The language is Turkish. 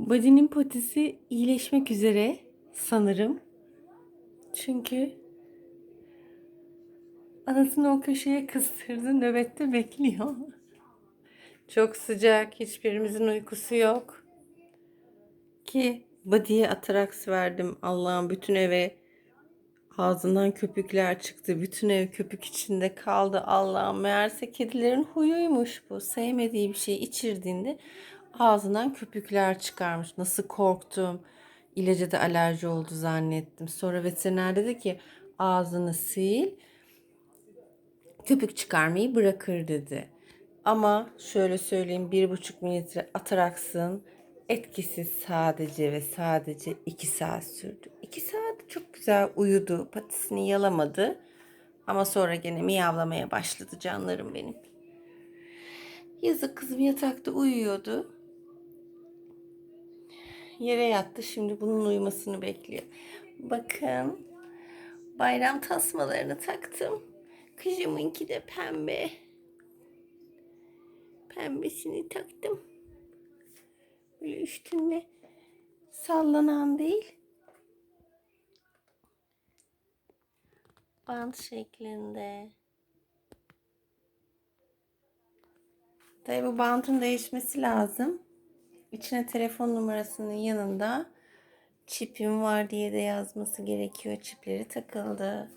Buddy'nin patisi iyileşmek üzere sanırım. Çünkü anasını o köşeye kıstırdı. Nöbette bekliyor. Çok sıcak. Hiçbirimizin uykusu yok. Ki Buddy'ye ataraks verdim. Allah'ım bütün eve ağzından köpükler çıktı. Bütün ev köpük içinde kaldı. Allah'ım meğerse kedilerin huyuymuş bu. Sevmediği bir şey içirdiğinde ağzından köpükler çıkarmış. Nasıl korktum. İlaca da alerji oldu zannettim. Sonra veteriner dedi ki ağzını sil. Köpük çıkarmayı bırakır dedi. Ama şöyle söyleyeyim bir buçuk mililitre ataraksın etkisi sadece ve sadece iki saat sürdü. İki saat çok güzel uyudu. Patisini yalamadı. Ama sonra gene miyavlamaya başladı canlarım benim. Yazık kızım yatakta uyuyordu. Yere yattı. Şimdi bunun uyumasını bekliyor. Bakın. Bayram tasmalarını taktım. Kızımınki de pembe. Pembesini taktım. Böyle üstünde sallanan değil. Bant şeklinde. Tabii bu bantın değişmesi lazım. İçine telefon numarasının yanında çipim var diye de yazması gerekiyor. Çipleri takıldı.